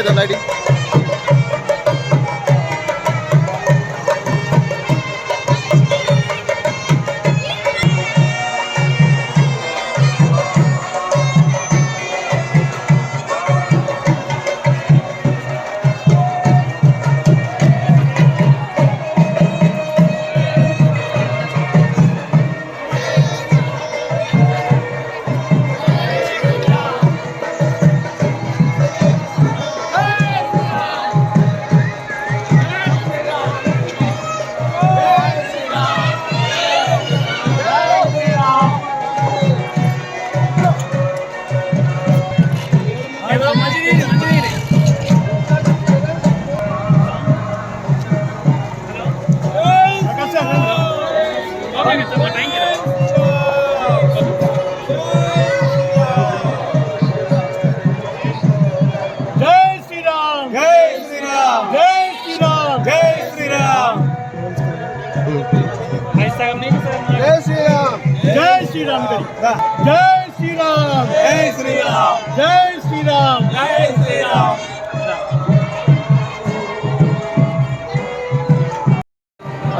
Together, lady. Sriram జై శ్రీరామ్. జై శ్రీరామ్. జై శ్రీరామ్. జై శ్రీరామ్.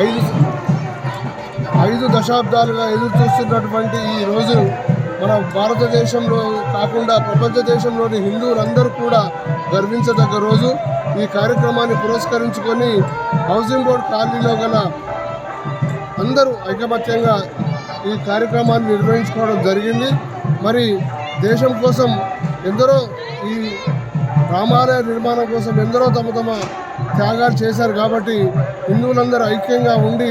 ఐదు ఐదు దశాబ్దాలుగా ఎదురు చూస్తున్నటువంటి ఈ రోజు మన భారతదేశంలో కాకుండా ప్రపంచ దేశంలోని హిందువులందరూ కూడా గర్వించదగ్గ రోజు. ఈ కార్యక్రమాన్ని పురస్కరించుకొని హౌసింగ్ బోర్డ్ కాలనీలో గల అందరూ ఐకమత్యంగా ఈ కార్యక్రమాన్ని నిర్వహించుకోవడం జరిగింది. మరి దేశం కోసం ఎందరో ఈ రామాలయ నిర్మాణం కోసం ఎందరో తమ తమ త్యాగాలు చేశారు కాబట్టి హిందువులందరూ ఐక్యంగా ఉండి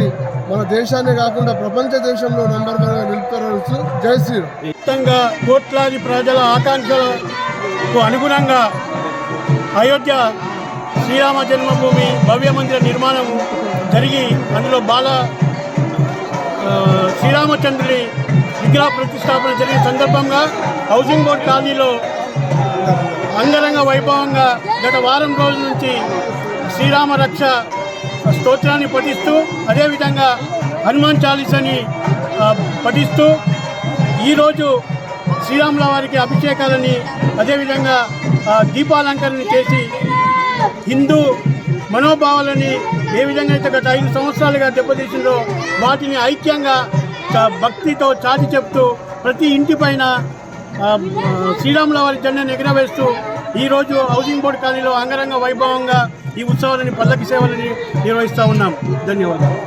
మన దేశాన్ని కాకుండా ప్రపంచ దేశంలో నెంబర్ వన్గా నిలుపుతారు జై శ్రీరామ్. మొత్తంగా కోట్లాది ప్రజల ఆకాంక్షలకు అనుగుణంగా అయోధ్య శ్రీరామ జన్మభూమి భవ్య మందిర నిర్మాణం జరిగి అందులో బాల శ్రీ రామచంద్రుడి విగ్రహ ప్రతిష్టాపన జరిగిన సందర్భంగా హౌసింగ్ బోర్డ్ కాలనీలో అంగరంగ వైభవంగా గత వారం రోజుల నుంచి శ్రీరామ రక్ష స్తోత్రాన్ని పఠిస్తూ అదేవిధంగా హనుమాన్ చాలీసాని పఠిస్తూ ఈరోజు శ్రీరాముల వారికి అభిషేకాలని అదేవిధంగా దీపాలంకరణ చేసి హిందూ మనోభావాలని ఏ విధంగా అయితే గత ఐదు సంవత్సరాలుగా దెబ్బతీసిందో వాటిని ఐక్యంగా భక్తితో చాటి చెప్తూ ప్రతి ఇంటి పైన శ్రీరాముల వారి జెండాను ఎగరవేస్తూ ఈరోజు హౌసింగ్ బోర్డు కాలనీలో అంగరంగ వైభవంగా ఈ ఉత్సవాలని పల్లకి సేవలని నిర్వహిస్తూ ఉన్నాం. ధన్యవాదాలు.